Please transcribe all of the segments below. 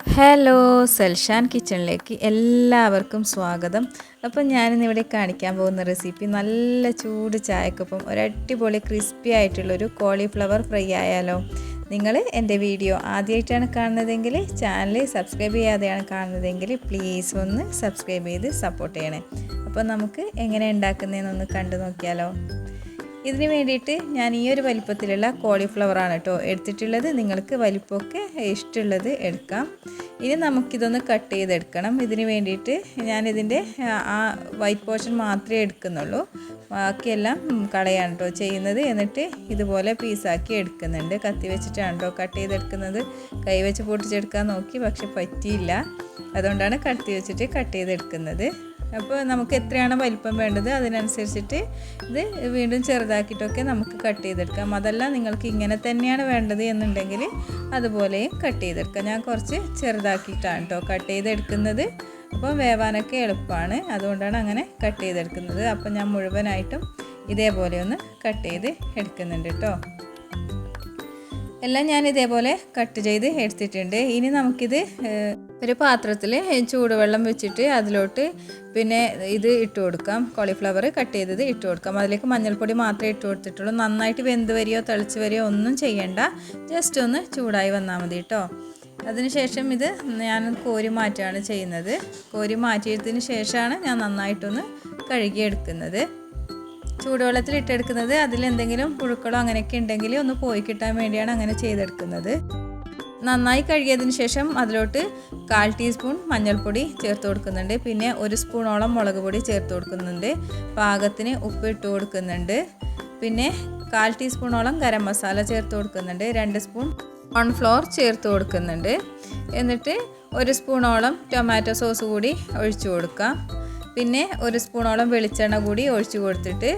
Hello സെൽഷാൻ കിച്ചണിലേക്ക് എല്ലാവർക്കും സ്വാഗതം. അപ്പം ഞാനിന്ന് ഇവിടെ കാണിക്കാൻ പോകുന്ന റെസിപ്പി നല്ല ചൂട് ചായക്കൊപ്പം ഒരു അടിപൊളി ക്രിസ്പി ആയിട്ടുള്ളൊരു കോളിഫ്ലവർ ഫ്രൈ ആയാലോ. നിങ്ങൾ എന്റെ വീഡിയോ ആദ്യമായിട്ടാണ് കാണുന്നതെങ്കിൽ ചാനൽ സബ്സ്ക്രൈബ് ചെയ്യാതെയാണ് കാണുന്നതെങ്കിൽ പ്ലീസ് ഒന്ന് സബ്സ്ക്രൈബ് ചെയ്ത് സപ്പോർട്ട് ചെയ്യണേ. അപ്പോൾ നമുക്ക് എങ്ങനെ ഉണ്ടാക്കുന്നതെന്നൊന്ന് കണ്ടു നോക്കിയാലോ. ഇതിന് വേണ്ടിയിട്ട് ഞാൻ ഈ ഒരു വലിപ്പത്തിലുള്ള കോളിഫ്ലവറാണ് കേട്ടോ എടുത്തിട്ടുള്ളത്. നിങ്ങൾക്ക് വലിപ്പമൊക്കെ ഇഷ്ടമുള്ളത് എടുക്കാം. ഇനി നമുക്കിതൊന്ന് കട്ട് ചെയ്തെടുക്കണം. ഇതിന് വേണ്ടിയിട്ട് ഞാനിതിന്റെ ആ വൈറ്റ് പോർഷൻ മാത്രമേ എടുക്കുന്നുള്ളൂ. ബാക്കിയെല്ലാം കളയാണ് കേട്ടോ ചെയ്യുന്നത്. എന്നിട്ട് ഇതുപോലെ പീസാക്കി എടുക്കുന്നുണ്ട്. കത്തി വെച്ചിട്ടാണ് കേട്ടോ കട്ട് ചെയ്തെടുക്കുന്നത്. കൈ വെച്ച് പൊട്ടിച്ചെടുക്കാൻ നോക്കി പക്ഷെ പറ്റിയില്ല. അതുകൊണ്ടാണ് കത്തി വെച്ചിട്ട് കട്ട് ചെയ്തെടുക്കുന്നത്. അപ്പോൾ നമുക്ക് എത്രയാണ് വലിപ്പം വേണ്ടത് അതിനനുസരിച്ചിട്ട് ഇത് വീണ്ടും ചെറുതാക്കിയിട്ടൊക്കെ നമുക്ക് കട്ട് ചെയ്തെടുക്കാം. അതല്ല നിങ്ങൾക്ക് ഇങ്ങനെ തന്നെയാണ് വേണ്ടത് എന്നുണ്ടെങ്കിൽ അതുപോലെയും കട്ട് ചെയ്തെടുക്കാം. ഞാൻ കുറച്ച് ചെറുതാക്കിയിട്ടാണ് കേട്ടോ കട്ട് ചെയ്തെടുക്കുന്നത്. അപ്പോൾ വേവാനൊക്കെ എളുപ്പമാണ്. അതുകൊണ്ടാണ് അങ്ങനെ കട്ട് ചെയ്തെടുക്കുന്നത്. അപ്പോൾ ഞാൻ മുഴുവനായിട്ടും ഇതേപോലെ ഒന്ന് കട്ട് ചെയ്ത് എടുക്കുന്നുണ്ട് കേട്ടോ. എല്ലാം ഞാൻ ഇതേപോലെ കട്ട് ചെയ്ത് എടുത്തിട്ടുണ്ട്. ഇനി നമുക്കിത് ഒരു പാത്രത്തിൽ ചൂടുവെള്ളം വെച്ചിട്ട് അതിലോട്ട് പിന്നെ ഇത് ഇട്ട് കൊടുക്കാം. കോളിഫ്ലവർ കട്ട് ചെയ്തത് ഇട്ട് കൊടുക്കാം. അതിലേക്ക് മഞ്ഞൾപ്പൊടി മാത്രമേ ഇട്ട് കൊടുത്തിട്ടുള്ളൂ. നന്നായിട്ട് വെന്ത് വരികയോ തിളച്ച് വരികയോ ഒന്നും ചെയ്യണ്ട. ജസ്റ്റ് ഒന്ന് ചൂടായി വന്നാൽ മതി കേട്ടോ അതിനുശേഷം ഇത് ഞാൻ കോരി മാറ്റുകയാണ് ചെയ്യുന്നത്. കോരി മാറ്റിയതിന് ശേഷമാണ് ഞാൻ നന്നായിട്ടൊന്ന് കഴുകിയെടുക്കുന്നത്. ചൂടുവെള്ളത്തിൽ ഇട്ടെടുക്കുന്നത് അതിലെന്തെങ്കിലും പുഴുക്കളോ അങ്ങനെയൊക്കെ ഉണ്ടെങ്കിൽ ഒന്ന് പോയി കിട്ടാൻ വേണ്ടിയാണ് അങ്ങനെ ചെയ്തെടുക്കുന്നത്. നന്നായി കഴുകിയതിന് ശേഷം അതിലോട്ട് കാൽ ടീസ്പൂൺ മഞ്ഞൾപ്പൊടി ചേർത്ത് കൊടുക്കുന്നുണ്ട്. പിന്നെ ഒരു സ്പൂണോളം മുളക് പൊടി ചേർത്ത് കൊടുക്കുന്നുണ്ട്. പാകത്തിന് ഉപ്പ് ഇട്ട് കൊടുക്കുന്നുണ്ട്. പിന്നെ കാൽ ടീസ്പൂണോളം ഗരം മസാല ചേർത്ത് കൊടുക്കുന്നുണ്ട്. രണ്ട് സ്പൂൺ കോൺഫ്ലോർ ചേർത്ത് കൊടുക്കുന്നുണ്ട്. എന്നിട്ട് ഒരു സ്പൂണോളം ടൊമാറ്റോ സോസ് കൂടി ഒഴിച്ചു കൊടുക്കാം. പിന്നെ ഒരു സ്പൂണോളം വെളിച്ചെണ്ണ കൂടി ഒഴിച്ചു കൊടുത്തിട്ട്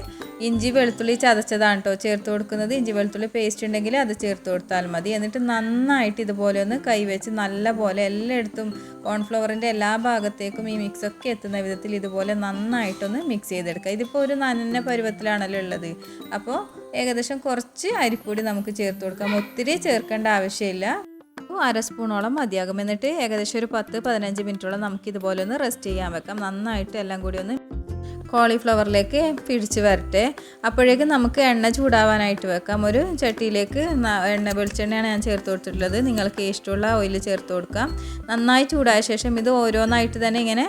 ഇഞ്ചി വെളുത്തുള്ളി ചതച്ചതാണ് കേട്ടോ ചേർത്ത് കൊടുക്കുന്നത്. ഇഞ്ചി വെളുത്തുള്ളി പേസ്റ്റ് ഉണ്ടെങ്കിൽ അത് ചേർത്ത് കൊടുത്താൽ മതി. എന്നിട്ട് നന്നായിട്ട് ഇതുപോലെ ഒന്ന് കൈവച്ച് നല്ല പോലെ എല്ലായിടത്തും കോൺഫ്ലവറിന്റെ എല്ലാ ഭാഗത്തേക്കും ഈ മിക്സ് ഒക്കെ എത്തുന്ന വിധത്തിൽ ഇതുപോലെ നന്നായിട്ടൊന്ന് മിക്സ് ചെയ്തെടുക്കുക. ഇതിപ്പോൾ ഒരു നനഞ്ഞ പരുവത്തിലാണല്ലോ ഉള്ളത്. അപ്പോൾ ഏകദേശം കുറച്ച് അരിപ്പൊടി നമുക്ക് ചേർത്ത് കൊടുക്കാം. ഒത്തിരി ചേർക്കേണ്ട ആവശ്യമില്ല. അര സ്പൂണോളം മതിയാകും. എന്നിട്ട് ഏകദേശം ഒരു പത്ത് പതിനഞ്ച് മിനിറ്റോളം നമുക്ക് ഇതുപോലെ ഒന്ന് റെസ്റ്റ് ചെയ്യാൻ വെക്കാം. നന്നായിട്ട് എല്ലാം കൂടി ഒന്ന് കോളിഫ്ലവറിലേക്ക് പിടിച്ച് വരട്ടെ. അപ്പോഴേക്കും നമുക്ക് എണ്ണ ചൂടാവാനായിട്ട് വെക്കാം. ഒരു ചട്ടിയിലേക്ക് എണ്ണ വെളിച്ചെണ്ണയാണ് ഞാൻ ചേർത്ത് കൊടുത്തിട്ടുള്ളത്. നിങ്ങൾക്ക് ഇഷ്ടമുള്ള ഓയിൽ ചേർത്ത് കൊടുക്കാം. നന്നായി ചൂടായ ശേഷം ഇത് ഓരോന്നായിട്ട് തന്നെ ഇങ്ങനെ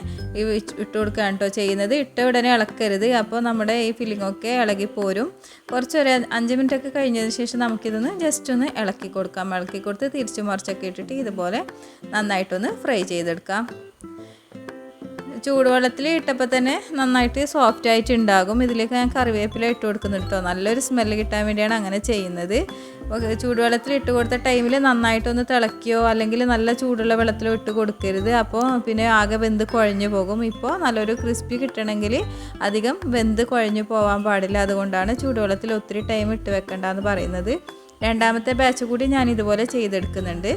ഇട്ട് കൊടുക്കുകയാണ് കേട്ടോ ചെയ്യുന്നത്. ഇട്ട ഉടനെ ഇളക്കരുത്. അപ്പോൾ നമ്മുടെ ഈ ഫില്ലിംഗ് ഇളകി പോരും. കുറച്ചൊരു അഞ്ച് മിനിറ്റ് ഒക്കെ കഴിഞ്ഞതിന് ശേഷം നമുക്കിതൊന്ന് ജസ്റ്റ് ഒന്ന് ഇളക്കി കൊടുക്കാം. ഇളക്കി കൊടുത്ത് തിരിച്ചു മറിച്ചൊക്കെ ഇട്ടിട്ട് ഇതുപോലെ നന്നായിട്ടൊന്ന് ഫ്രൈ ചെയ്തെടുക്കാം. ചൂടുവെള്ളത്തിൽ ഇട്ടപ്പോൾ തന്നെ നന്നായിട്ട് സോഫ്റ്റ് ആയിട്ട് ഉണ്ടാകും. ഇതിലേക്ക് ഞാൻ കറിവേപ്പില ഇട്ട് കൊടുക്കുന്നുണ്ട് കേട്ടോ നല്ലൊരു സ്മെല്ല് കിട്ടാൻ വേണ്ടിയാണ് അങ്ങനെ ചെയ്യുന്നത്. ചൂടുവെള്ളത്തിൽ ഇട്ട് കൊടുത്ത ടൈമിൽ നന്നായിട്ടൊന്ന് തിളക്കിയോ അല്ലെങ്കിൽ നല്ല ചൂടുള്ള വെള്ളത്തിലോ ഇട്ട് കൊടുക്കരുത്. അപ്പോൾ പിന്നെ ആകെ വെന്ത് കുഴഞ്ഞു പോകും. ഇപ്പോൾ നല്ലൊരു ക്രിസ്പി കിട്ടണമെങ്കിൽ അധികം വെന്ത് കുഴഞ്ഞു പോകാൻ പാടില്ല. അതുകൊണ്ടാണ് ചൂടുവെള്ളത്തിൽ ഒത്തിരി ടൈം ഇട്ട് വെക്കേണ്ടതെന്ന് പറയുന്നത്. രണ്ടാമത്തെ ബാച്ച് കൂടി ഞാൻ ഇതുപോലെ ചെയ്തെടുക്കുന്നുണ്ട്.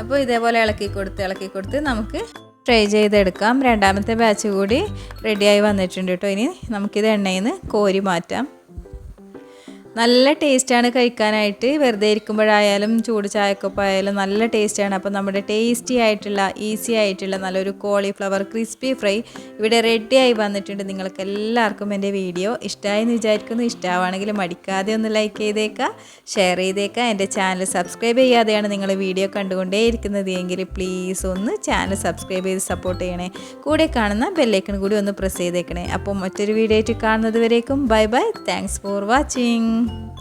അപ്പോൾ ഇതേപോലെ ഇളക്കി കൊടുത്ത് ഇളക്കി കൊടുത്ത് നമുക്ക് ഫ്രൈ ചെയ്തെടുക്കാം. രണ്ടാമത്തെ ബാച്ച് കൂടി റെഡിയായി വന്നിട്ടുണ്ട് കേട്ടോ ഇനി നമുക്കിത് എണ്ണയിൽ നിന്ന് കോരി മാറ്റാം. നല്ല ടേസ്റ്റാണ് കഴിക്കാനായിട്ട്. വെറുതെ ഇരിക്കുമ്പോഴായാലും ചൂട് ചായക്കൊപ്പായാലും നല്ല ടേസ്റ്റാണ് അപ്പോൾ നമ്മുടെ ടേസ്റ്റി ആയിട്ടുള്ള ഈസി ആയിട്ടുള്ള നല്ലൊരു കോളിഫ്ലവർ ക്രിസ്പി ഫ്രൈ ഇവിടെ റെഡിയായി വന്നിട്ടുണ്ട് നിങ്ങൾക്ക് എല്ലാവർക്കും എന്റെ വീഡിയോ ഇഷ്ടമായി എന്ന് വിചാരിക്കുന്നു. ഇഷ്ടമാണെങ്കിൽ മടിക്കാതെ ഒന്ന് ലൈക്ക് ചെയ്തേക്കുക ഷെയർ ചെയ്തേക്കുക എന്റെ ചാനൽ സബ്സ്ക്രൈബ് ചെയ്യാതെയാണ് നിങ്ങൾ വീഡിയോ കണ്ടുകൊണ്ടേ ഇരിക്കുന്നത് എങ്കിൽ പ്ലീസ് ഒന്ന് ചാനൽ സബ്സ്ക്രൈബ് ചെയ്ത് സപ്പോർട്ട് ചെയ്യണേ. കൂടെ കാണുന്ന ബെല്ലൈക്കൺ കൂടി ഒന്ന് പ്രസ് ചെയ്തേക്കണേ. അപ്പോൾ മറ്റൊരു വീഡിയോ ആയിട്ട് കാണുന്നത് വരേക്കും. Bye bye thanks for watching Welcome.